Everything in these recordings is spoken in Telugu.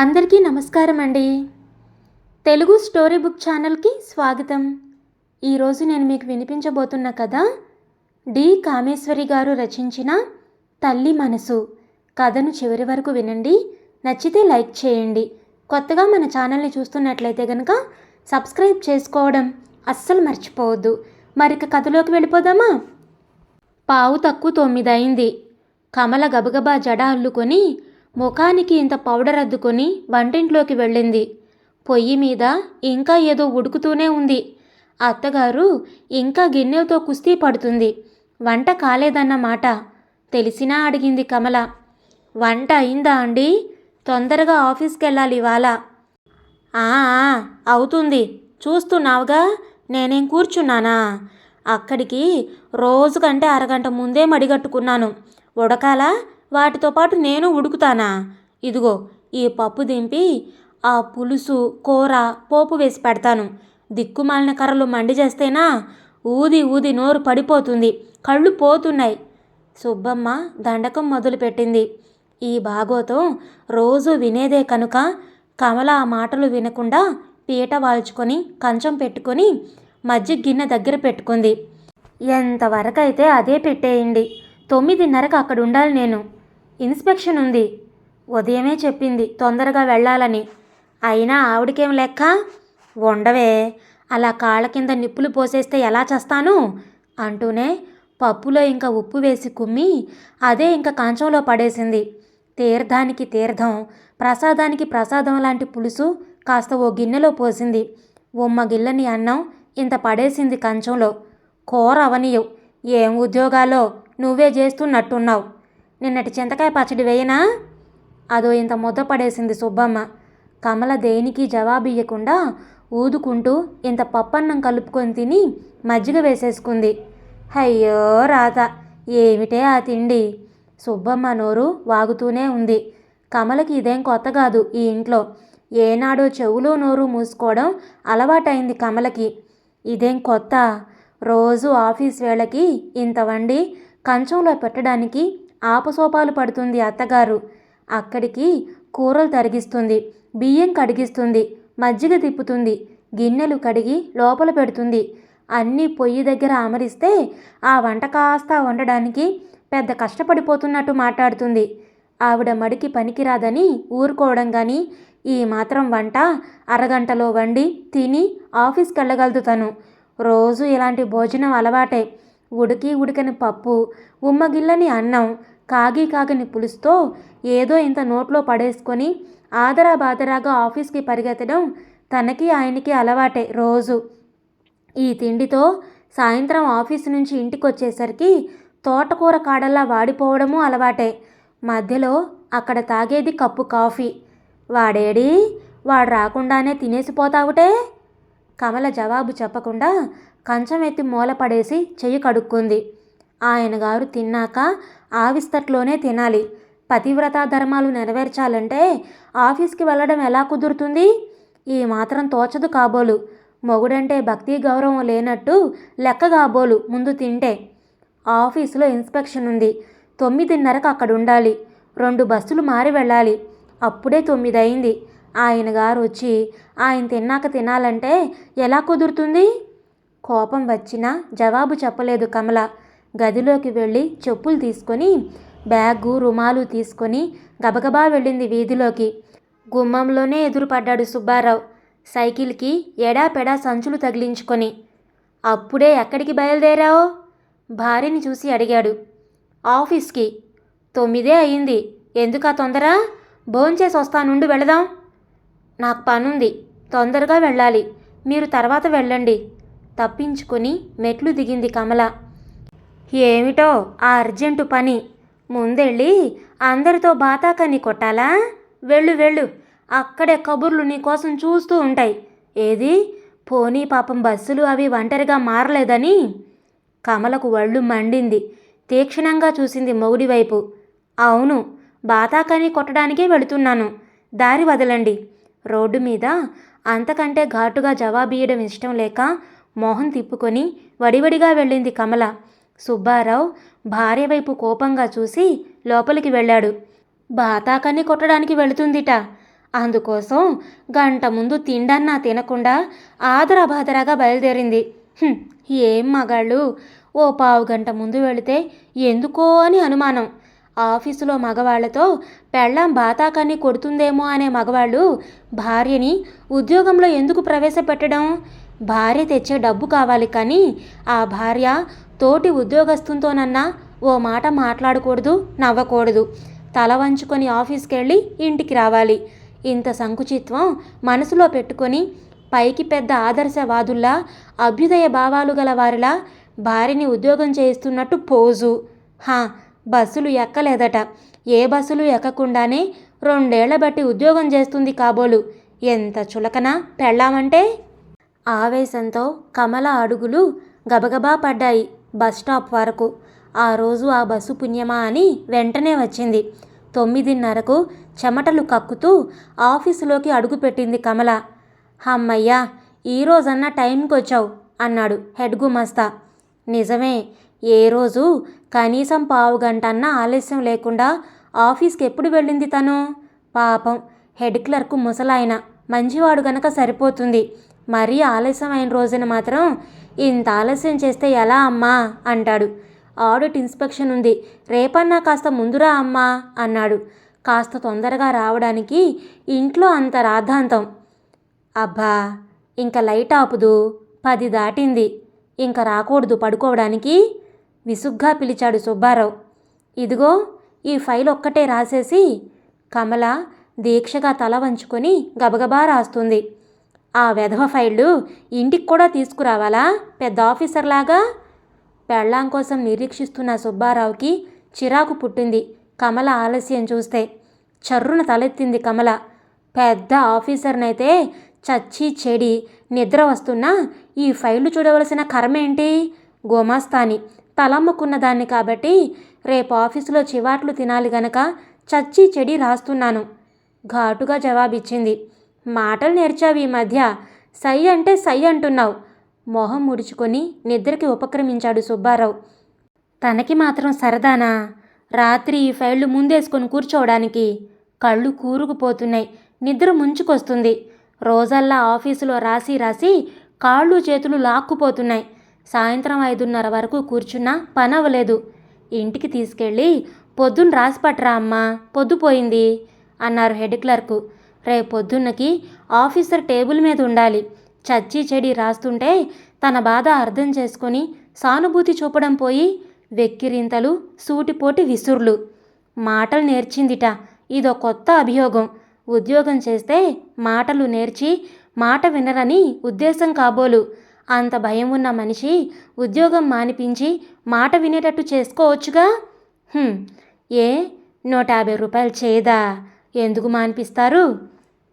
అందరికీ నమస్కారం అండి. తెలుగు స్టోరీ బుక్ ఛానల్కి స్వాగతం. ఈరోజు నేను మీకు వినిపించబోతున్న కథ డి. కామేశ్వరి గారు రచించిన తల్లి మనసు. కథను చివరి వరకు వినండి. నచ్చితే లైక్ చేయండి. కొత్తగా మన ఛానల్ని చూస్తున్నట్లయితే కనుక సబ్స్క్రైబ్ చేసుకోవడం అస్సలు మర్చిపోవద్దు. మరిక కథలోకి వెళ్ళిపోదామా? పావు తక్కువ తొమ్మిది అయింది కమల గబగబా జడ అల్లుకొని ముఖానికి ఇంత పౌడర్ అద్దుకొని వంటింట్లోకి వెళ్ళింది. పొయ్యి మీద ఇంకా ఏదో ఉడుకుతూనే ఉంది. అత్తగారు ఇంకా గిన్నెలతో కుస్తీ పడుతుంది. వంట కాలేదన్నమాట తెలిసినా అడిగింది కమల. వంట అయిందా అండి? తొందరగా ఆఫీస్కి వెళ్ళాలి ఇవాళ. "ఆ, అవుతుంది. చూస్తున్నావుగా? నేనేం కూర్చున్నానా? అక్కడికి రోజు కంటే అరగంట ముందే మడిగట్టుకున్నాను. ఉడకాల? వాటితో పాటు నేను ఉడుకుతానా? ఇదిగో ఈ పప్పు దింపి ఆ పులుసు కూర పోపు వేసి పెడతాను. దిక్కుమాలిన కర్రలు మండి చేస్తేనా ఊది ఊది నోరు పడిపోతుంది కళ్ళు పోతున్నాయి. సుబ్బమ్మ దండకం మొదలుపెట్టింది. ఈ భాగోతం రోజు వినేదే కనుక కమల ఆ మాటలు వినకుండా పీట వాల్చుకొని కంచం పెట్టుకొని మజ్జి గిన్నె దగ్గర పెట్టుకుంది. ఎంతవరకైతే అదే పెట్టేయండి. తొమ్మిదిన్నరకు అక్కడ ఉండాలి నేను. ఇన్స్పెక్షన్ ఉంది. ఉదయమే చెప్పింది తొందరగా వెళ్ళాలని. అయినా ఆవిడకేం లెక్క? ఉండవే అలా కాళ్ళ కింద నిప్పులు పోసేస్తే ఎలా చేస్తాను? అంటూనే పప్పులో ఇంకా ఉప్పు వేసి కుమ్మి అదే ఇంకా కంచంలో పడేసింది. తీర్థానికి తీర్థం ప్రసాదానికి ప్రసాదం లాంటి పులుసు కాస్త ఓ గిన్నెలో పోసింది. ఉమ్మ గిల్లని అన్నం ఇంత పడేసింది కంచంలో. కూర అవనీయం ఏం ఉద్యోగాలో నువ్వే చేస్తున్నట్టున్నావు. నిన్నటి చింతకాయ పచ్చడి వేయనా? అదో ఇంత ముద్ద పడేసింది సుబ్బమ్మ. కమల దేనికి జవాబు ఇవ్వకుండా ఊదుకుంటూ ఇంత పప్పన్నం కలుపుకొని తిని మజ్జిగ వేసేసుకుంది. అయ్యో రాత ఏమిటే ఆ తిండి? సుబ్బమ్మ నోరు వాగుతూనే ఉంది. కమలకి ఇదేం కొత్త కాదు ఈ ఇంట్లో. ఏనాడో చెవులో నోరు మూసుకోవడం అలవాటైంది కమలకి. ఇదేం కొత్త? రోజు ఆఫీస్ వేళకి ఇంత వండి కంచంలో పెట్టడానికి ఆపసోపాలు పడుతుంది అత్తగారు. అక్కడికి కూరలు తరిగిస్తుంది బియ్యం కడిగిస్తుంది మజ్జిగ తిప్పుతుంది గిన్నెలు కడిగి లోపల పెడుతుంది. అన్నీ పొయ్యి దగ్గర అమరిస్తే ఆ వంట కాస్త వండడానికి పెద్ద కష్టపడిపోతున్నట్టు మాట్లాడుతుంది. ఆవిడ మడికి పనికిరాదని ఊరుకోవడం కానీ ఈ మాత్రం వంట అరగంటలో వండి తిని ఆఫీస్కి వెళ్ళగలదు తను రోజు ఇలాంటి భోజనం అలవాటే. ఉడికి ఉడికని పప్పు ఉమ్మగిల్లని అన్నం కాగి కాగని పులుసుతో ఏదో ఇంత నోట్లో పడేసుకొని ఆదరా బాదరాగా ఆఫీస్కి పరిగెత్తడం తనకి ఆయనకి అలవాటే రోజు. ఈ తిండితో సాయంత్రం ఆఫీస్ నుంచి ఇంటికి వచ్చేసరికి తోటకూర కాడల్లా వాడిపోవడము అలవాటే. మధ్యలో అక్కడ తాగేది కప్పు కాఫీ. వాడేడి వాడు రాకుండానే తినేసిపోతావుటే? కమల జవాబు చెప్పకుండా కంచం ఎత్తి మూలపడేసి చెయ్యి కడుక్కుంది. ఆయన గారు తిన్నాక ఆవిస్తట్లోనే తినాలి. పతివ్రత ధర్మాలు నెరవేర్చాలంటే ఆఫీస్కి వెళ్ళడం ఎలా కుదురుతుంది? ఈ మాత్రం తోచదు కాబోలు. మొగుడంటే భక్తి గౌరవం లేనట్టు లెక్క కాబోలు ముందు తింటే. ఆఫీసులో ఇన్స్పెక్షన్ ఉంది. తొమ్మిదిన్నరకు అక్కడ ఉండాలి. రెండు బస్సులు మారి వెళ్ళాలి. అప్పుడే తొమ్మిది అయింది ఆయన గారు వచ్చి ఆయన తిన్నాక తినాలంటే ఎలా కుదురుతుంది? కోపం వచ్చినా జవాబు చెప్పలేదు కమల. గదిలోకి వెళ్ళి చెప్పులు తీసుకొని బ్యాగు రుమాలు తీసుకొని గబగబా వెళ్ళింది వీధిలోకి. గుమ్మంలోనే ఎదురుపడ్డాడు సుబ్బారావు. సైకిల్కి ఎడాపెడా సంచులు తగిలించుకొని అప్పుడే ఎక్కడికి బయలుదేరావు? భార్యని చూసి అడిగాడు. ఆఫీస్కి. తొమ్మిదే అయింది. ఎందుకా తొందర? భోంచేసి వస్తానుండి వెళదాం. నాకు పనుంది. తొందరగా వెళ్ళాలి. మీరు తర్వాత వెళ్ళండి. తప్పించుకొని మెట్లు దిగింది కమల. ఏమిటో ఆ అర్జెంటు పని. ముందెళ్ళి అందరితో బాతాకని కొట్టాలా? వెళ్ళు వెళ్ళు. అక్కడే కబుర్లు నీకోసం చూస్తూ ఉంటాయి. ఏది? పోనీ పాపం బస్సులు అవి ఒంటరిగా మారలేదని? కమలకు వళ్ళు మండింది. తీక్షణంగా చూసింది మొగుడి వైపు. అవును బాతాకని కొట్టడానికే వెళుతున్నాను. దారి వదలండి. రోడ్డు మీద అంతకంటే ఘాటుగా జవాబీయడం ఇష్టం లేక మొహం తిప్పుకొని వడివడిగా వెళ్ళింది కమల. సుబ్బారావు భార్య వైపు కోపంగా చూసి లోపలికి వెళ్ళాడు. బాతాకాన్ని కొట్టడానికి వెళుతుందిట. అందుకోసం గంట ముందు తిండన్నా తినకుండా ఆదరాబాదరాగా బయలుదేరింది. ఏం మగాళ్ళు? ఓ పావు గంట ముందు వెళితే ఎందుకో అని అనుమానం. ఆఫీసులో మగవాళ్ళతో పెళ్ళాం బాతాకాన్ని కొడుతుందేమో అనే మగవాళ్ళు భార్యని ఉద్యోగంలో ఎందుకు ప్రవేశపెట్టడం? భార్య తెచ్చే డబ్బు కావాలి కానీ ఆ భార్య తోటి ఉద్యోగస్తుంతోనన్నా ఓ మాట మాట్లాడకూడదు నవ్వకూడదు. తల వంచుకొని ఆఫీస్కి వెళ్ళి ఇంటికి రావాలి. ఇంత సంకుచిత్వం మనసులో పెట్టుకొని పైకి పెద్ద ఆదర్శవాదుల్లా అభ్యుదయ భావాలు గల వారిలా భార్యని ఉద్యోగం చేయిస్తున్నట్టు పోజు. హా బస్సులు ఎక్కలేదట. ఏ బస్సులు ఎక్కకుండానే రెండేళ్ళ బట్టి ఉద్యోగం చేస్తుంది కాబోలు. ఎంత చులకన పెళ్ళామంటే? ఆవేశంతో కమల అడుగులు గబగబా పడ్డాయి. బస్ స్టాప్ వరకు. ఆ రోజు ఆ బస్సు పుణ్యమా అని వెంటనే వచ్చింది. తొమ్మిదిన్నరకు చెమటలు కక్కుతూ ఆఫీసులోకి అడుగుపెట్టింది కమల. హమ్మయ్యా ఈరోజన్నా టైంకి వచ్చావు అన్నాడు హెడ్ గుమస్తా. నిజమే ఏ రోజు కనీసం పావు గంట అన్నా ఆలస్యం లేకుండా ఆఫీస్కి ఎప్పుడు వెళ్ళింది తను? పాపం హెడ్ క్లర్క్ ముసలాయన. మంచివాడు గనక సరిపోతుంది. మరీ ఆలస్యం అయిన రోజున మాత్రం ఇంత ఆలస్యం చేస్తే ఎలా అమ్మా? అంటాడు. ఆడిట్ ఇన్స్పెక్షన్ ఉంది. రేపన్నా కాస్త ముందురా అమ్మా? అన్నాడు. కాస్త తొందరగా రావడానికి ఇంట్లో అంత రాద్ధాంతం. అబ్బా ఇంక లైట్ ఆపుదు. పది దాటింది. ఇంకా రాకూడదు పడుకోవడానికి? విసుగ్గా పిలిచాడు సుబ్బారావు. ఇదిగో ఈ ఫైల్ ఒక్కటే రాసేసి కమల దీక్షగా తల వంచుకొని గబగబా రాస్తుంది. ఆ వెధవ ఫైళ్ళు ఇంటికి కూడా తీసుకురావాలా? పెద్ద ఆఫీసర్లాగా పెళ్ళాం కోసం నిరీక్షిస్తున్న సుబ్బారావుకి చిరాకు పుట్టింది కమల ఆలస్యం చూస్తే. చర్రున తలెత్తింది కమల. పెద్ద ఆఫీసర్నైతే చచ్చి చెడి నిద్ర వస్తున్నా ఈ ఫైళ్ళు చూడవలసిన కర్మేంటి? గోమాస్తాని. తలమ్ముకున్న దాన్ని కాబట్టి రేపు ఆఫీసులో చివాట్లు తినాలి గనక చచ్చి చెడి రాస్తున్నాను. ఘాటుగా జవాబిచ్చింది. మాటలు నేర్చావు ఈ మధ్య. సై అంటే సై అంటున్నావు. మొహం ముడుచుకొని నిద్రకి ఉపక్రమించాడు సుబ్బారావు. తనకి మాత్రం సరదానా? రాత్రి ఈ ఫైళ్ళు ముందేసుకొని కూర్చోవడానికి కళ్ళు కూరుకుపోతున్నాయి. నిద్ర ముంచుకొస్తుంది. రోజల్లా ఆఫీసులో రాసి రాసి కాళ్ళు చేతులు లాక్కుపోతున్నాయి. సాయంత్రం ఐదున్నర వరకు కూర్చున్నా పని అవ్వలేదు ఇంటికి తీసుకెళ్ళి పొద్దున్న రాసి పట్టరా అమ్మా పొద్దుపోయింది అన్నారు హెడ్ క్లర్కు. రేపు పొద్దున్నకి ఆఫీసర్ టేబుల్ మీద ఉండాలి. చచ్చి చెడి రాస్తుంటే తన బాధ అర్థం చేసుకొని సానుభూతి చూపడం పోయి వెక్కిరింతలు సూటిపోటి విసుర్లు. మాటలు నేర్చిందిట. ఇదో కొత్త అభియోగం. ఉద్యోగం చేస్తే మాటలు నేర్చి మాట వినరని ఉద్దేశం కాబోలు. అంత భయం ఉన్న మనిషి ఉద్యోగం మానిపించి మాట వినేటట్టు చేసుకోవచ్చుగా? ఏ? నూట యాభై రూపాయలు చేయదా ఎందుకు మానిపిస్తారు?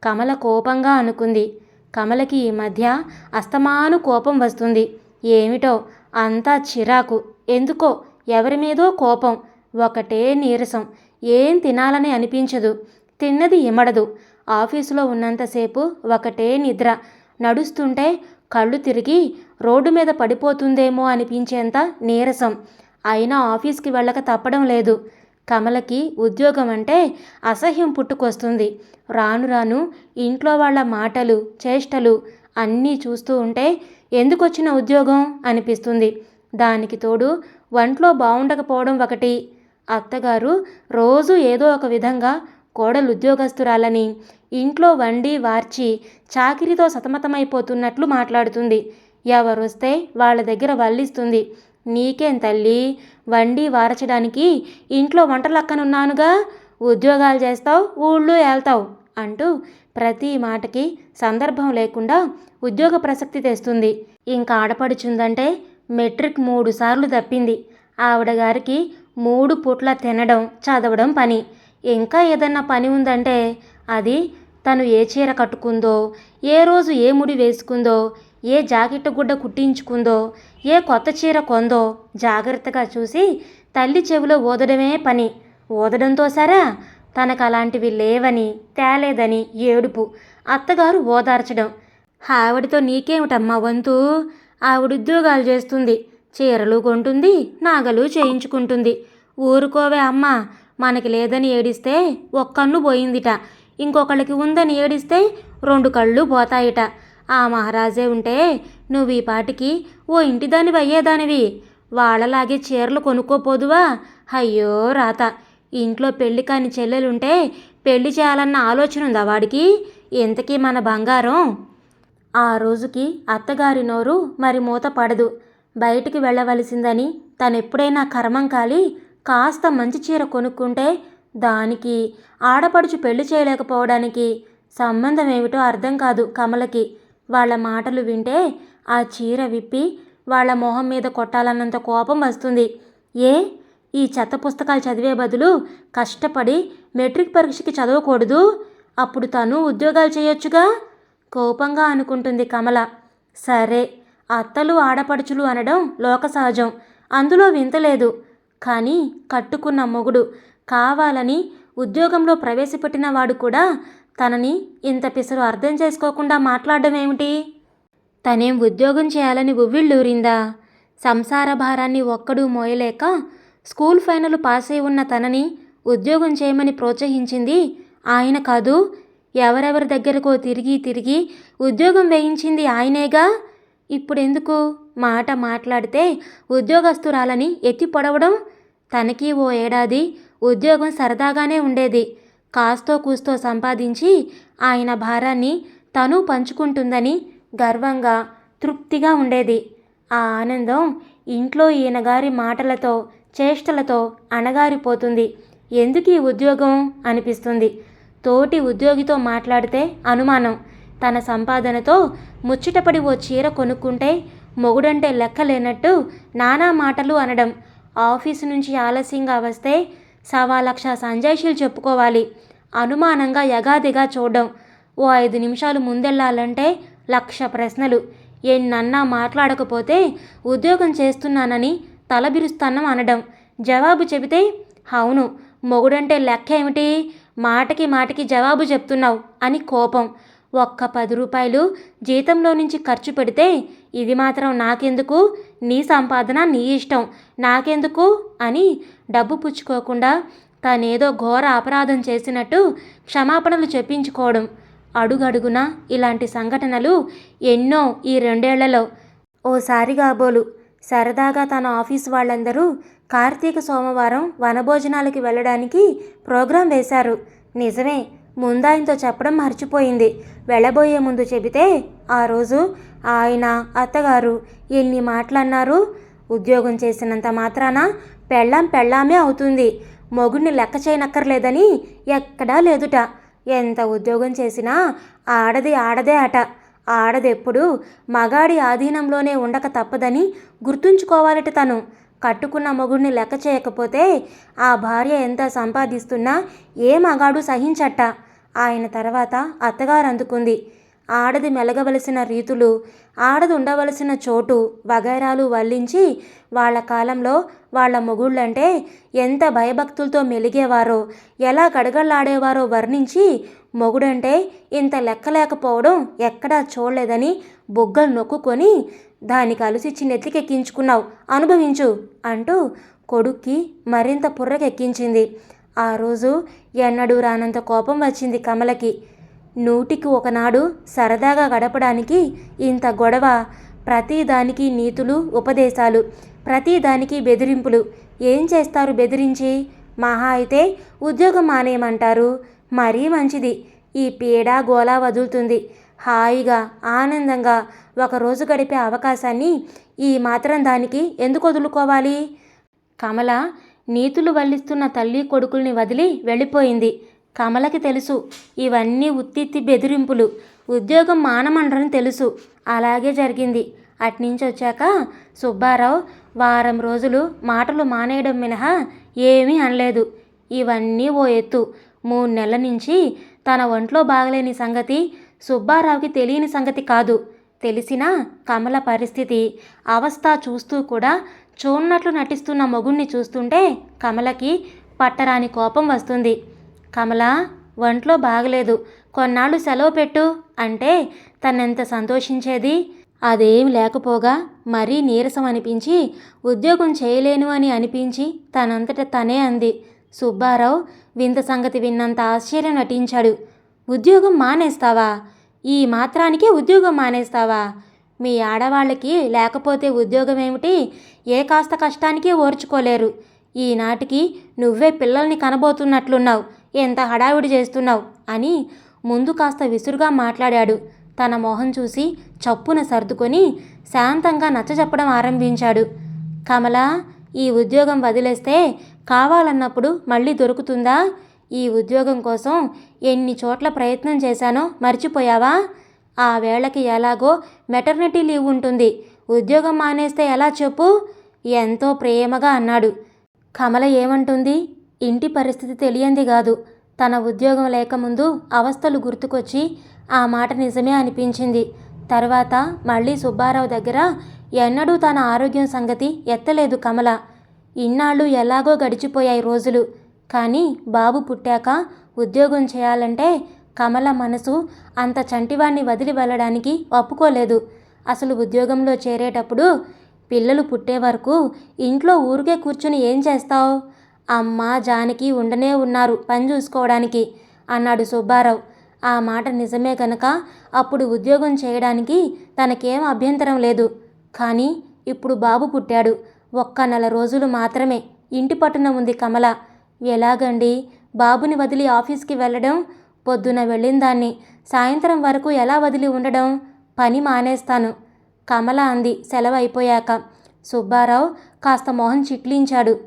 కమల కోపంగా అనుకుంది. కమలకి ఈ మధ్య అస్తమాను కోపం వస్తుంది. ఏమిటో? అంతా చిరాకు. ఎందుకో? ఎవరి మీదో కోపం. ఒకటే నీరసం. ఏం తినాలని అనిపించదు. తిన్నది ఇమడదు. ఆఫీసులో ఉన్నంతసేపు ఒకటే నిద్ర. నడుస్తుంటే కళ్ళు తిరిగి రోడ్డు మీద పడిపోతుందేమో అనిపించేంత నీరసం. అయినా ఆఫీస్కి వెళ్ళక తప్పడం లేదు. కమలకి ఉద్యోగం అంటే అసహ్యం పుట్టుకొస్తుంది. రాను రాను ఇంట్లో వాళ్ళ మాటలు చేష్టలు అన్నీ చూస్తూ ఉంటే ఎందుకొచ్చిన ఉద్యోగం అనిపిస్తుంది. దానికి తోడు వంట్లో బాగుండకపోవడం ఒకటి. అత్తగారు రోజు ఏదో ఒక విధంగా కోడలు ఉద్యోగస్తురాలని ఇంట్లో వండి వార్చి చాకిరితో సతమతమైపోతున్నట్లు మాట్లాడుతుంది. ఎవరొస్తే వాళ్ళ దగ్గర వల్లిస్తుంది. నీకేం తల్లి? వండి వారచడానికి ఇంట్లో వంటలక్కనున్నానుగా ఉద్యోగాలు చేస్తావు ఊళ్ళో వెళ్తావు అంటూ ప్రతి మాటకి సందర్భం లేకుండా ఉద్యోగ ప్రసక్తి తెస్తుంది. ఇంకా ఆడపడుచుందంటే మెట్రిక్ మూడు సార్లు తప్పింది. ఆవిడ గారికి మూడు పూట్ల తినడం చదవడం పని. ఇంకా ఏదన్నా పని ఉందంటే అది తను ఏ చీర కట్టుకుందో ఏ రోజు ఏ ముడి వేసుకుందో ఏ జాకెట్ గుడ్డ కుట్టించుకుందో ఏ కొత్త చీర కొందో జాగ్రత్తగా చూసి తల్లి చెవిలో ఊదడమే పని. ఊదడంతో సరా తనకు అలాంటివి లేవని తేలేదని ఏడుపు. అత్తగారు ఓదార్చడం. ఆవిడతో నీకేమిటమ్మా వంతు? ఆవిడ ఉద్యోగాలు చేస్తుంది. చీరలు కొంటుంది నాగలు చేయించుకుంటుంది. ఊరుకోవే అమ్మ మనకి లేదని ఏడిస్తే ఒక్కన్ను పోయిందిట. ఇంకొకళ్ళకి ఉందని ఏడిస్తే రెండు కళ్ళు పోతాయిట. ఆ మహారాజే ఉంటే నువ్వు ఈ పాటికి ఓ ఇంటిదానివి అయ్యేదానివి. వాళ్ళలాగే చీరలు కొనుక్కోపోదువా? అయ్యో రాత ఇంట్లో పెళ్ళి కాని చెల్లెలుంటే పెళ్ళి చేయాలన్న ఆలోచన ఉందా వాడికి? ఇంతకీ మన బంగారం? ఆ రోజుకి అత్తగారి నోరు మరి మూత పడదు. బయటికి వెళ్ళవలసిందని తనెప్పుడైనా కర్మం కాలి కాస్త మంచి చీర కొనుక్కుంటే దానికి ఆడపడుచు పెళ్ళి చేయలేకపోవడానికి సంబంధం ఏమిటో అర్థం కాదు కమలకి. వాళ్ళ మాటలు వింటే ఆ చీర విప్పి వాళ్ళ మొహం మీద కొట్టాలన్నంత కోపం వస్తుంది. ఏ? ఈ చెత్త పుస్తకాలు చదివే బదులు కష్టపడి మెట్రిక్ పరీక్షకి చదవకూడదు? అప్పుడు తను ఉద్యోగాలు చేయొచ్చుగా? కోపంగా అనుకుంటుంది కమల. సరే అత్తలు ఆడపడుచులు అనడం లోక సహజం. అందులో వింతలేదు కానీ కట్టుకున్న మొగుడు కావాలని ఉద్యోగంలో ప్రవేశపెట్టిన వాడు కూడా తనని ఇంత పిసరు అర్థం చేసుకోకుండా మాట్లాడడం ఏమిటి? తనేం ఉద్యోగం చేయాలని ఉవ్విళ్ళూరిందా? సంసార భారాన్ని ఒక్కడూ మోయలేక స్కూల్ ఫైనల్ పాస్ అయి ఉన్న తనని ఉద్యోగం చేయమని ప్రోత్సహించింది ఆయన కాదు. ఎవరెవరి దగ్గరకో తిరిగి తిరిగి ఉద్యోగం వేయించింది ఆయనేగా? ఇప్పుడెందుకు? మాట మాట్లాడితే ఉద్యోగస్తురాలని ఎత్తి పొడవడం? తనకి ఓ ఏడాది ఉద్యోగం సరదాగానే ఉండేది. కాస్తో కూస్తో సంపాదించి ఆయన భారాన్ని తను పంచుకుంటుందని గర్వంగా తృప్తిగా ఉండేది. ఆ ఆనందం ఇంట్లో ఈయనగారి మాటలతో చేష్టలతో అణగారిపోతుంది. ఎందుకు ఈ ఉద్యోగం? అనిపిస్తుంది. తోటి ఉద్యోగితో మాట్లాడితే అనుమానం. తన సంపాదనతో ముచ్చటపడి ఓ చీర కొనుక్కుంటే మొగుడంటే లెక్కలేనట్టు నానా మాటలు అనడం. ఆఫీసు నుంచి ఆలస్యంగా వస్తే సవా లక్ష సంజాయిషీలు చెప్పుకోవాలి. అనుమానంగా యగాదిగా చూడడం. ఓ ఐదు నిమిషాలు ముందెళ్ళాలంటే లక్ష ప్రశ్నలు. ఎన్నన్నా మాట్లాడకపోతే ఉద్యోగం చేస్తున్నానని తలబిరుస్తానం అనడం. జవాబు చెబితే అవును మొగుడంటే లెక్క ఏమిటి? మాటకి మాటకి జవాబు చెప్తున్నావు అని కోపం. ఒక్క పది రూపాయలు జీతంలో నుంచి ఖర్చు పెడితే ఇది మాత్రం నాకెందుకు? నీ సంపాదన నీ ఇష్టం. నాకెందుకు? అని డబ్బు పుచ్చుకోకుండా తానేదో ఘోర అపరాధం చేసినట్టు క్షమాపణలు చెప్పించుకోవడం. అడుగడుగునా ఇలాంటి సంఘటనలు ఎన్నో ఈ రెండేళ్ళలో. ఓసారి కాబోలు సరదాగా తన ఆఫీస్ వాళ్ళందరూ కార్తీక సోమవారం వనభోజనాలకి వెళ్ళడానికి ప్రోగ్రాం వేశారు. నిజమే ముందాయనతో చెప్పడం మర్చిపోయింది. వెళ్ళబోయే ముందు చెబితే ఆ రోజు ఆయన అత్తగారు ఎన్ని మాటలన్నారు? ఉద్యోగం చేసినంత మాత్రాన పెళ్ళాం పెళ్ళామే అవుతుంది. మొగుడిని లెక్క చేయనక్కర్లేదని ఎక్కడా లేదుట. ఎంత ఉద్యోగం చేసినా ఆడది ఆడదే అట. ఆడదెప్పుడు మగాడి ఆధీనంలోనే ఉండక తప్పదని గుర్తుంచుకోవాలట తను. కట్టుకున్న మొగుడిని లెక్క చేయకపోతే ఆ భార్య ఎంత సంపాదిస్తున్నా ఏ మగాడు సహించట. ఆయన తర్వాత అత్తగారు అందుకుంది ఆడది మెలగవలసిన రీతులు ఆడది ఉండవలసిన చోటు వగైరాలు వల్లించి వాళ్ళ కాలంలో వాళ్ళ మొగుళ్ళంటే ఎంత భయభక్తులతో మెలిగేవారో ఎలా గడగళ్ళాడేవారో వర్ణించి మొగుడంటే ఇంత లెక్కలేకపోవడం ఎక్కడా చూడలేదని బొగ్గలు నొక్కుకొని దానికి అలుసిచ్చి నెత్తికెక్కించుకున్నావు అనుభవించు అంటూ కొడుక్కి మరింత పుర్రకెక్కించింది. ఆ రోజు ఎన్నడూ రానంత కోపం వచ్చింది కమలకి. నూటికి ఒకనాడు సరదాగా గడపడానికి ఇంత గొడవ ప్రతిదానికి నీతులు ఉపదేశాలు ప్రతిదానికి బెదిరింపులు. ఏం చేస్తారు బెదిరించి? మహా అయితే ఉద్యోగం మానేయమంటారు. మరీ మంచిది. ఈ పీడ గోలా వదులుతుంది. హాయిగా ఆనందంగా ఒకరోజు గడిపే అవకాశాన్ని ఈ మాత్రం దానికి ఎందుకు వదులుకోవాలి? కమల నీతులు వల్లిస్తున్న తల్లి కొడుకుల్ని వదిలి వెళ్ళిపోయింది. కమలకి తెలుసు ఇవన్నీ ఉత్తిత్తి బెదిరింపులు. ఉద్యోగం మానమండరని తెలుసు. అలాగే జరిగింది. అట్నుంచి వచ్చాక సుబ్బారావు వారం రోజులు మాటలు మానేయడం మినహా ఏమీ అనలేదు. ఇవన్నీ ఓ ఎత్తు. మూడు నెలల నుంచి తన ఒంట్లో బాగలేని సంగతి సుబ్బారావుకి తెలియని సంగతి కాదు. తెలిసిన కమల పరిస్థితి అవస్థ చూస్తూ కూడా చూన్నట్లు నటిస్తున్న మొగుణ్ణి చూస్తుంటే కమలకి పట్టరాని కోపం వస్తుంది. కమల ఒంట్లో బాగలేదు. కొన్నాళ్ళు సెలవు పెట్టు అంటే తనెంత సంతోషించేది? అదేం లేకపోగా మరీ నీరసం అనిపించి ఉద్యోగం చేయలేను అని అనిపించి తనంతట తనే అంది. సుబ్బారావు వింత సంగతి విన్నంత ఆశ్చర్యం నటించాడు. ఉద్యోగం మానేస్తావా? ఈ మాత్రానికే ఉద్యోగం మానేస్తావా? మీ ఆడవాళ్ళకి లేకపోతే ఉద్యోగం ఏమిటి ఏ కాస్త కష్టానికి ఓర్చుకోలేరు. ఈనాటికి నువ్వే పిల్లల్ని కనబోతున్నట్లున్నావు. ఎంత హడావిడి చేస్తున్నావు? అని ముందు కాస్త విసురుగా మాట్లాడాడు. తన మొహం చూసి చప్పున సర్దుకొని శాంతంగా నచ్చజెప్పడం ఆరంభించాడు. కమల ఈ ఉద్యోగం వదిలేస్తే కావాలన్నప్పుడు మళ్ళీ దొరుకుతుందా? ఈ ఉద్యోగం కోసం ఎన్ని చోట్ల ప్రయత్నం చేశానో మర్చిపోయావా? ఆ వేళకి ఎలాగో మెటర్నిటీ లీవ్ ఉంటుంది. ఉద్యోగం మానేస్తే ఎలా చెప్పు? ఎంతో ప్రేమగా అన్నాడు. కమల ఏమంటుంది? ఇంటి పరిస్థితి తెలియంది కాదు. తన ఉద్యోగం లేకముందు అవస్థలు గుర్తుకొచ్చి ఆ మాట నిజమే అనిపించింది. తర్వాత మళ్ళీ సుబ్బారావు దగ్గర ఎన్నడూ తన ఆరోగ్యం సంగతి ఎత్తలేదు కమల. ఇన్నాళ్ళు ఎలాగో గడిచిపోయాయి రోజులు. కానీ బాబు పుట్టాక ఉద్యోగం చేయాలంటే కమల మనసు అంత చంటివాణ్ణి వదిలి వెళ్ళడానికి ఒప్పుకోలేదు. అసలు ఉద్యోగంలో చేరేటప్పుడు పిల్లలు పుట్టే వరకు ఇంట్లో ఊరికే కూర్చుని ఏం చేస్తావు? అమ్మ జానకి ఉండనే ఉన్నారు పని చూసుకోవడానికి అన్నాడు సుబ్బారావు. ఆ మాట నిజమే కనుక అప్పుడు ఉద్యోగం చేయడానికి తనకేం అభ్యంతరం లేదు. కానీ ఇప్పుడు బాబు పుట్టాడు. ఒక్క నెల రోజులు మాత్రమే. ఇంటి పట్టున ఉంది కమల. ఎలాగండి? బాబుని వదిలి ఆఫీస్కి వెళ్ళడం పొద్దున వెళ్ళిన దాన్ని సాయంత్రం వరకు ఎలా వదిలి ఉండడం? పని మానేస్తాను. కమల అంది. సెలవు అయిపోయాక సుబ్బారావు కాస్త మొహం చిట్లించాడు.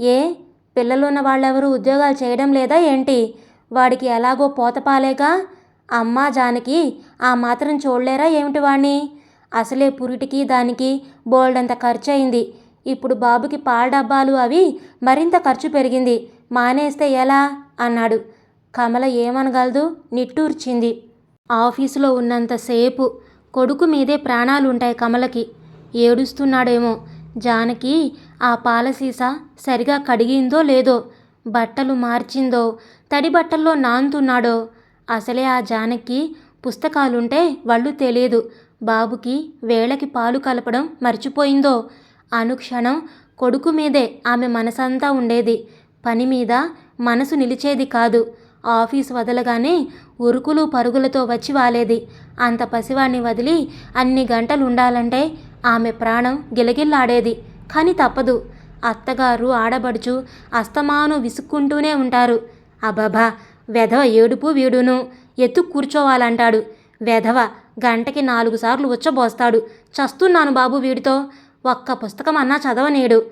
ఏ? పిల్లలున్న వాళ్ళెవరూ ఉద్యోగాలు చేయడం లేదా ఏంటి? వాడికి ఎలాగో పోతపాలేగా? అమ్మా జానకి ఆ మాత్రం చూడలేరా ఏమిటి వాణ్ణి? అసలే పురిటికి దానికి బోల్డంత ఖర్చు అయింది ఇప్పుడు బాబుకి పాల డబ్బాలు అవి మరింత ఖర్చు పెరిగింది. మానేస్తే ఎలా? అన్నాడు. కమల ఏమనగలదు? నిట్టూర్చింది. ఆఫీసులో ఉన్నంతసేపు కొడుకు మీదే ప్రాణాలుంటాయి కమలకి. ఏడుస్తున్నాడేమో. జానకి ఆ పాల సీసా సరిగా కడిగిందో లేదో బట్టలు మార్చిందో తడి బట్టల్లో నానుతున్నాడో అసలే ఆ జానకి పుస్తకాలుంటే వాళ్ళు తెలియదు. బాబుకి వేళకి పాలు కలపడం మర్చిపోయిందో? అనుక్షణం కొడుకు మీదే ఆమె మనసంతా ఉండేది. పని మీద మనసు నిలిచేది కాదు. ఆఫీస్ వదలగానే ఉరుకులు పరుగులతో వచ్చి వాలేది. అంత పసివాణ్ణి వదిలి అన్ని గంటలు ఉండాలంటే ఆమె ప్రాణం గిలగిల్లాడేది. కానీ తప్పదు. అత్తగారు ఆడబడుచు అస్తమాను విసుక్కుంటూనే ఉంటారు. అబాబా వెధవ ఏడుపు వీడును. ఎత్తు కూర్చోవాలంటాడు. వెధవ గంటకి నాలుగు సార్లు ఉచ్చబోస్తాడు. చస్తున్నాను బాబు వీడితో. ఒక్క పుస్తకం అన్నా చదవనేడు.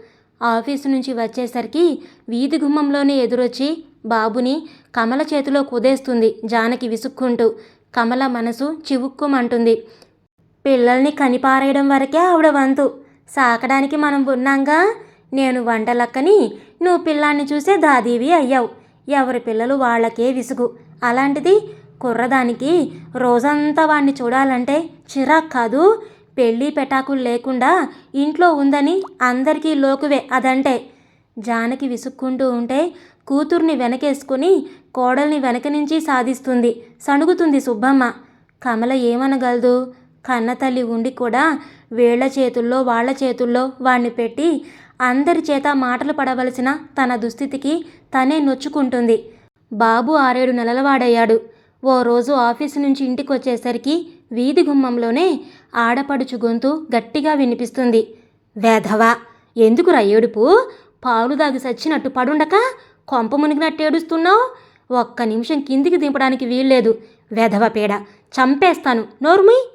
ఆఫీసు నుంచి వచ్చేసరికి వీధి గుమ్మంలోనే ఎదురొచ్చి బాబుని కమల చేతిలో కుదేస్తుంది జానకి విసుక్కుంటూ. కమల మనసు చివుక్కుమంటుంది. పిల్లల్ని కనిపారేయడం వరకే ఆవిడ వంతు. సాకడానికి మనం ఉన్నాంగా? నేను వంటలక్కని నువ్వు పిల్లాన్ని చూసే దాదీవి అయ్యావు. ఎవరి పిల్లలు వాళ్ళకే విసుగు. అలాంటిది కుర్రదానికి రోజంతా వాణ్ణి చూడాలంటే చిరాక్ కాదు. పెళ్ళి పెటాకులు లేకుండా ఇంట్లో ఉందని అందరికీ లోకువే అదంటే. జానకి విసుక్కుంటూ ఉంటే కూతుర్ని వెనకేసుకుని కోడల్ని వెనక నుంచి సాధిస్తుంది. సణుగుతుంది సుబ్బమ్మ. కమల ఏమనగలదు? కన్నతల్లి ఉండి కూడా వీళ్ళ చేతుల్లో వాళ్ళ చేతుల్లో వాణ్ణి పెట్టి అందరి చేత మాటలు పడవలసిన తన దుస్థితికి తనే నొచ్చుకుంటుంది. బాబు ఆరేడు నెలలవాడయ్యాడు. ఓ రోజు ఆఫీసు నుంచి ఇంటికి వచ్చేసరికి వీధి గుమ్మంలోనే ఆడపడుచు గొంతు గట్టిగా వినిపిస్తుంది. వేధవా ఎందుకురా ఏడుపు? పాలు దాగి సచ్చినట్టు పడుండక కొంప మునిగినట్టు ఏడుస్తున్నావు? ఒక్క నిమిషం కిందికి దింపడానికి వీల్లేదు. వెధవ పేడ చంపేస్తాను. నోర్మి?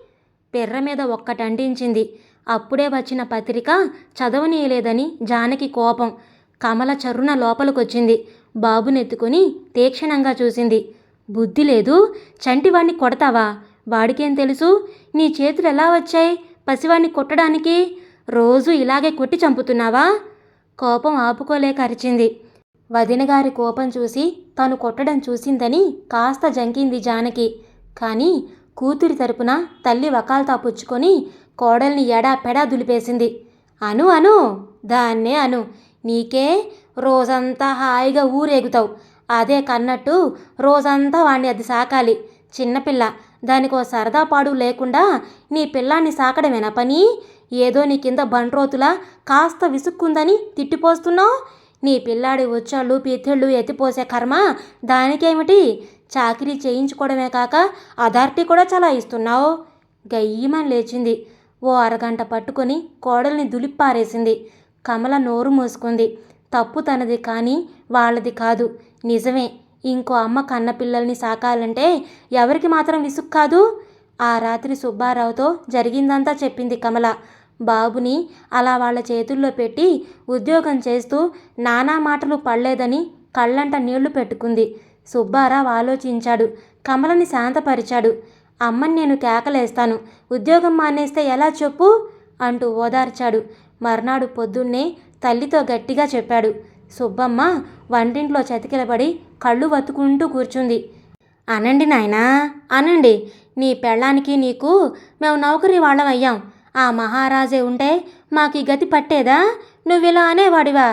పెర్ర మీద ఒక్కటంటించింది అప్పుడే వచ్చిన పత్రిక చదవనీయలేదని జానకి కోపం. కమల చర్రున లోపలికొచ్చింది. బాబునెత్తుకుని తీక్షణంగా చూసింది. బుద్ధి లేదు. చంటివాణ్ణి కొడతావా? వాడికేం తెలుసు? నీ చేతులు ఎలా వచ్చాయి? పసివాణ్ణి కొట్టడానికి రోజు ఇలాగే కొట్టి చంపుతున్నావా? కోపం ఆపుకోలేక అరిచింది. వదినగారి కోపం చూసి తను కొట్టడం చూసిందని కాస్త జంకింది జానకి. కానీ కూతురి తరపున తల్లి వకాల్తా పుచ్చుకొని కోడల్ని ఎడా పెడా దులిపేసింది. అను అను దాన్నే అను. నీకే రోజంతా హాయిగా ఊరేగుతావు. అదే కన్నట్టు రోజంతా వాణ్ణి అది సాకాలి. చిన్నపిల్ల దానికో సరదా పాడు లేకుండా నీ పిల్లాన్ని సాకడమేనా పని? ఏదో నీ కింద బంట్రోతులా కాస్త విసుక్కుందని తిట్టిపోస్తున్నావు? నీ పిల్లాడి వచ్చాళ్ళు పీతళ్ళు ఎత్తిపోసే కర్మ దానికేమిటి? చాకరీ చేయించుకోవడమే కాక అథారిటీ కూడా చాలా ఇస్తున్నావు. గయ్యమని లేచింది. ఓ అరగంట పట్టుకొని కోడల్ని దులిప్పారేసింది. కమల నోరు మూసుకుంది. తప్పు తనది కానీ వాళ్ళది కాదు. నిజమే ఇంకో అమ్మ కన్న పిల్లల్ని సాకాలంటే ఎవరికి మాత్రం విసుగు కాదు ఆ రాత్రి సుబ్బారావుతో జరిగిందంతా చెప్పింది కమల. బాబుని అలా వాళ్ళ చేతుల్లో పెట్టి ఉద్యోగం చేస్తూ నానా మాటలు పడలేదని కళ్ళంట నీళ్ళు పెట్టుకుంది. సుబ్బారావు ఆలోచించాడు. కమలని శాంతపరిచాడు. అమ్మని నేను కేకలేస్తాను. ఉద్యోగం మానేస్తే ఎలా చెప్పు? అంటూ ఓదార్చాడు. మర్నాడు పొద్దున్నే తల్లితో గట్టిగా చెప్పాడు. సుబ్బమ్మ వంటింట్లో చతికిలబడి కళ్ళు వత్తుకుంటూ కూర్చుంది. అనండి నాయనా అనండి. నీ పెళ్ళానికి నీకు మేము నౌకరీ వాళ్ళం అయ్యాం. ఆ మహారాజే ఉంటే మాకు ఈ గతి పట్టేదా? నువ్విలా అనేవాడివా?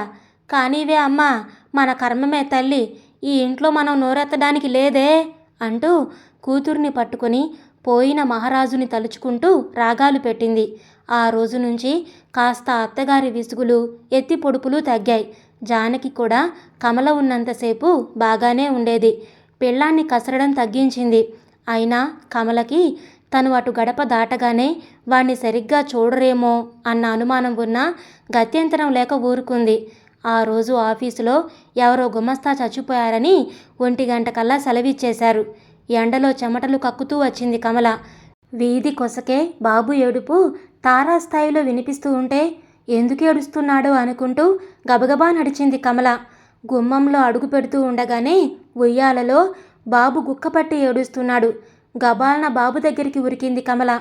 కానీవే అమ్మా మన కర్మమే తల్లి. ఈ ఇంట్లో మనం నోరెత్తడానికి లేదే? అంటూ కూతుర్ని పట్టుకొని పోయిన మహారాజుని తలుచుకుంటూ రాగాలు పెట్టింది. ఆ రోజు నుంచి కాస్త అత్తగారి విసుగులు ఎత్తి పొడుపులు తగ్గాయి. జానకి కూడా కమల ఉన్నంతసేపు బాగానే ఉండేది. పెళ్ళాన్ని కసరడం తగ్గించింది. అయినా కమలకి తను అటు గడప దాటగానే వాణ్ణి సరిగ్గా చూడరేమో అన్న అనుమానం ఉన్నా గత్యంతరం లేక ఊరుకుంది. ఆ రోజు ఆఫీసులో ఎవరో గుమస్తా చచ్చిపోయారని ఒంటి గంట కల్లా సెలవిచ్చేశారు. ఎండలో చెమటలు కక్కుతూ వచ్చింది కమల. వీధి కొసకే బాబు ఏడుపు తారాస్థాయిలో వినిపిస్తూ ఉంటే ఎందుకు ఏడుస్తున్నాడో అనుకుంటూ గబగబా నడిచింది కమల. గుమ్మంలో అడుగు పెడుతూ ఉండగానే ఉయ్యాలలో బాబు గుక్కపట్టి ఏడుస్తున్నాడు. గబాలన బాబు దగ్గరికి ఉరికింది కమల.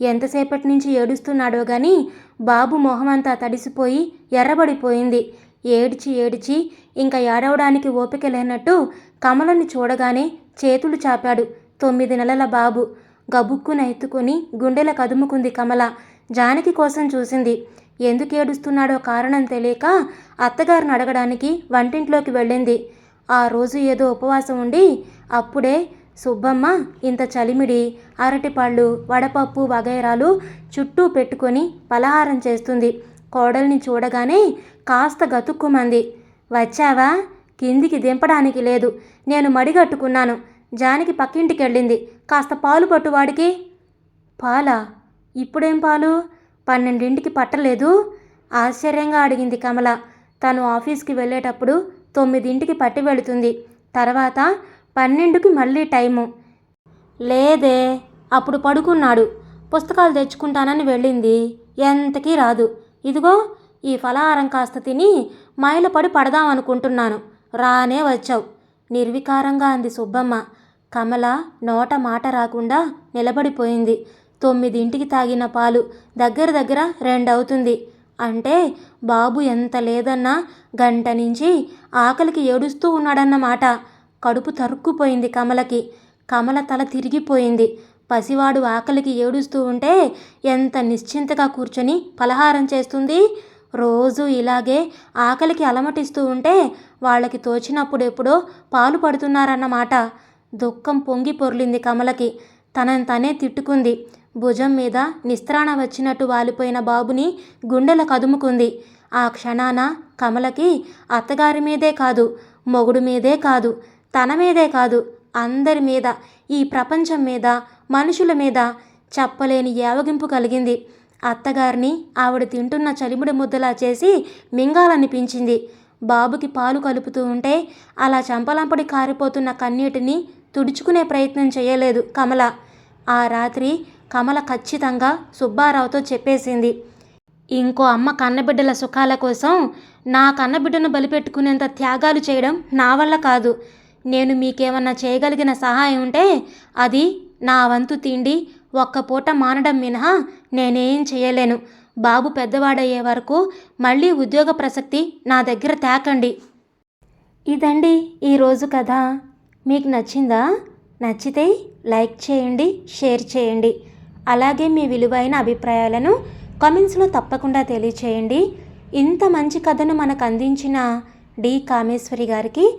ఎంతసేపటి నుంచి ఏడుస్తున్నాడో గాని బాబు మొహమంతా తడిసిపోయి ఎర్రబడిపోయింది. ఏడిచి ఏడిచి ఇంకా ఏడవడానికి ఓపిక లేనట్టు కమలని చూడగానే చేతులు చాపాడు తొమ్మిది నెలల బాబు. గబుక్కున ఎత్తుకొని గుండెల కదుముకుంది కమల. జానకి కోసం చూసింది. ఎందుకు ఏడుస్తున్నాడో కారణం తెలియక అత్తగారిని అడగడానికి వంటింట్లోకి వెళ్ళింది. ఆ రోజు ఏదో ఉపవాసం ఉండి అప్పుడే సుబ్బమ్మ ఇంత చలిమిడి అరటిపళ్ళు వడపప్పు వగైరాలు చుట్టూ పెట్టుకొని పలహారం చేస్తుంది. కోడల్ని చూడగానే కాస్త గతుక్కుమంది. వచ్చావా? కిందికి దింపడానికి లేదు. నేను మడిగట్టుకున్నాను జానికి పక్కింటికి వెళ్ళింది కాస్త పాలు పట్టువాడికి పాలా? ఇప్పుడేం పాలు? పన్నెండింటికి పట్టలేదు? ఆశ్చర్యంగా అడిగింది కమల. తను ఆఫీస్కి వెళ్ళేటప్పుడు తొమ్మిదింటికి పట్టి వెళుతుంది. తర్వాత పన్నెండుకి మళ్ళీ టైము. లేదే అప్పుడు పడుకున్నాడు. పుస్తకాలు తెచ్చుకుంటానని వెళ్ళింది. ఎంతకీ రాదు. ఇదిగో ఈ ఫలహారం కాస్త తిని మైలపడి పడదామనుకుంటున్నాను. రానే వచ్చావు. నిర్వికారంగా అంది సుబ్బమ్మ. కమల నోట మాట రాకుండా నిలబడిపోయింది. తొమ్మిదింటికి తాగిన పాలు దగ్గర దగ్గర రెండవుతుంది. అంటే బాబు ఎంత లేదన్నా గంట నుంచి ఆకలికి ఏడుస్తూ ఉన్నాడన్నమాట. కడుపు తరుక్కుపోయింది కమలకి. కమల తల తిరిగిపోయింది. పసివాడు ఆకలికి ఏడుస్తూ ఉంటే ఎంత నిశ్చింతగా కూర్చొని పలహారం చేస్తుంది? రోజు ఇలాగే ఆకలికి అలమటిస్తూ ఉంటే వాళ్ళకి తోచినప్పుడు ఎప్పుడో పాలు పడుతున్నారన్నమాట. దుఃఖం పొంగి పొర్లింది కమలకి. తనని తనే తిట్టుకుంది. భుజం మీద నిస్త్రాణ వచ్చినట్టు వాలిపోయిన బాబుని గుండెల కదుముకుంది. ఆ క్షణాన కమలకి అత్తగారి మీదే కాదు మొగుడు మీదే కాదు. తన మీదే కాదు అందరి మీద ఈ ప్రపంచం మీద మనుషుల మీద చెప్పలేని యావగింపు కలిగింది. అత్తగారిని ఆవిడ తింటున్న చలిముడి ముద్దలా చేసి మింగాలనిపించింది. బాబుకి పాలు కలుపుతూ ఉంటే అలా చంపలంపడి కారిపోతున్న కన్నీటిని తుడుచుకునే ప్రయత్నం చేయలేదు కమల. ఆ రాత్రి కమల ఖచ్చితంగా సుబ్బారావుతో చెప్పేసింది ఇంకో అమ్మ కన్నబిడ్డల సుఖాల కోసం నా కన్నబిడ్డను బలిపెట్టుకునేంత త్యాగాలు చేయడం నా వల్ల కాదు. నేను మీకేమన్నా చేయగలిగిన సహాయం ఉంటే అది నా వంతు తిండి ఒక్క పూట మానడం మినహా నేనేం చేయలేను. బాబు పెద్దవాడయ్యే వరకు మళ్ళీ ఉద్యోగ ప్రసక్తి నా దగ్గర తేకండి. ఇదండి ఈరోజు కథ. మీకు నచ్చిందా? నచ్చితే లైక్ చేయండి షేర్ చేయండి. అలాగే మీ విలువైన అభిప్రాయాలను కామెంట్స్లో తప్పకుండా తెలియచేయండి. ఇంత మంచి కథను మనకు అందించిన డి కామేశ్వరి గారికి